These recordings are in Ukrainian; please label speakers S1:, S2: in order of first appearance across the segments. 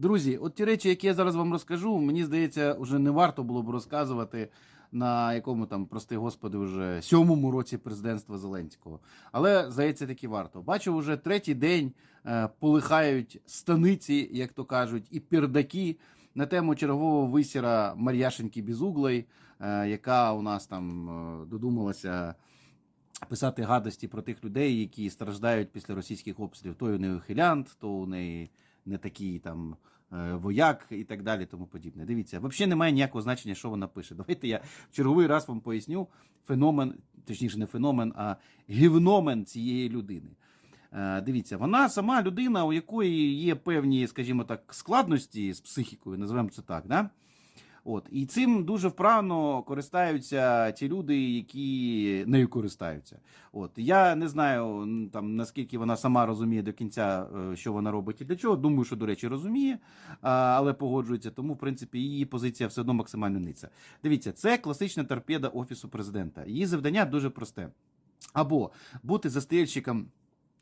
S1: Друзі, от ті речі, які я зараз вам розкажу, мені здається, вже не варто було б розказувати на якому там, прости господи, вже сьомому році президентства Зеленського. Але здається, таки варто. Бачу, вже третій день е, полихають станиці, як то кажуть, і пердаки на тему чергового висіра Мар'яшеньки Безуглої, е, яка у нас там е, додумалася. Писати гадості про тих людей, які страждають після російських обстрілів. То у неї ухилянт, то у неї не такий там е, вояк і так далі, тому подібне. Дивіться, взагалі немає ніякого значення, що вона пише. Давайте я в черговий раз вам поясню феномен, точніше, не феномен, а гівномен цієї людини. Е, Дивіться, вона сама людина, у якої є певні, скажімо так, складності з психікою, називаємо це так. Да? От. І цим дуже вправно користаються ті люди, які нею користаються. От. Я не знаю, там, наскільки вона сама розуміє до кінця, е, що вона робить і для чого. Думаю, що, до речі, розуміє, але погоджується. Тому, в принципі, її позиція все одно максимально ниця. Дивіться, це класична торпеда Офісу президента. Її завдання дуже просте. Або бути застрільщиком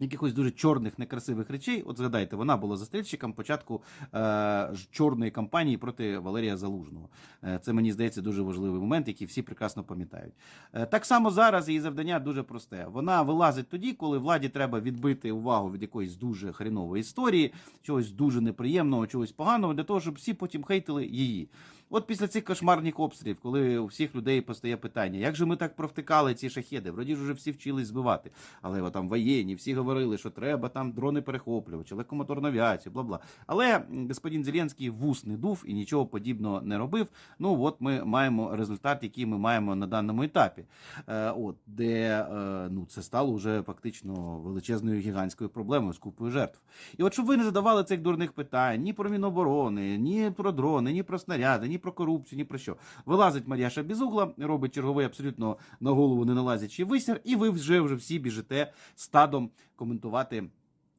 S1: якихось дуже чорних, некрасивих речей. От згадайте, вона була застрільщиком початку е, чорної кампанії проти Валерія Залужного. Е, це мені здається дуже важливий момент, який всі прекрасно пам'ятають. Е, так само зараз її завдання дуже просте. Вона вилазить тоді, коли владі треба відбити увагу від якоїсь дуже хренової історії, чогось дуже неприємного, чогось поганого, для того, щоб всі потім хейтили її. От після цих кошмарних обстрілів, коли у всіх людей постає питання, як же ми так провтикали ці шахеди? Вроді ж вже всі вчились збивати. Але там воєнні, всі говорили, що треба там дрони перехоплювачі, легкомоторну авіацію, бла бла. Але господин Зеленський вус не дув і нічого подібного не робив. Ну от ми маємо результат, який ми маємо на даному етапі. Е, от де е, ну це стало вже фактично величезною гігантською проблемою з купою жертв. І от щоб ви не задавали цих дурних питань ні про Міноборони, ні про дрони, ні про снаряди, ні про корупцію, ні про що. Вилазить Мар'яша без угла, робить черговий абсолютно на голову не налазячий висір, і ви вже вже всі біжите стадом коментувати.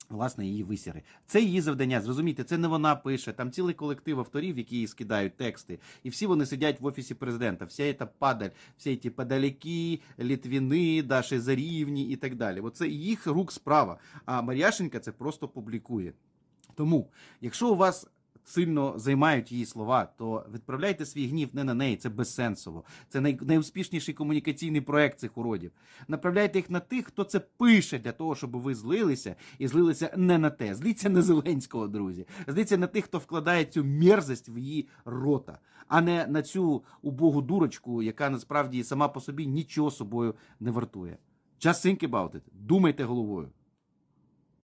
S1: Власне, її висіри. Це її завдання. Зрозумійте, це не вона пише. Там цілий колектив авторів, які їй скидають тексти, і всі вони сидять в офісі президента. Вся ця падаль, всі ці падаляки, літвіни, Даші Зарівні і так далі. Оце їх рук справа. А Мар'яшенька це просто публікує. Тому, якщо у вас сильно займають її слова, то відправляйте свій гнів не на неї, це безсенсово. Це най- найуспішніший комунікаційний проект цих уродів. Направляйте їх на тих, хто це пише для того, щоб ви злилися і злилися не на те. Зліться на Зеленського, друзі. Зліться на тих, хто вкладає цю мерзость в її рота, а не на цю убогу дурочку, яка насправді сама по собі нічого собою не вартує. Just think about it. Думайте головою.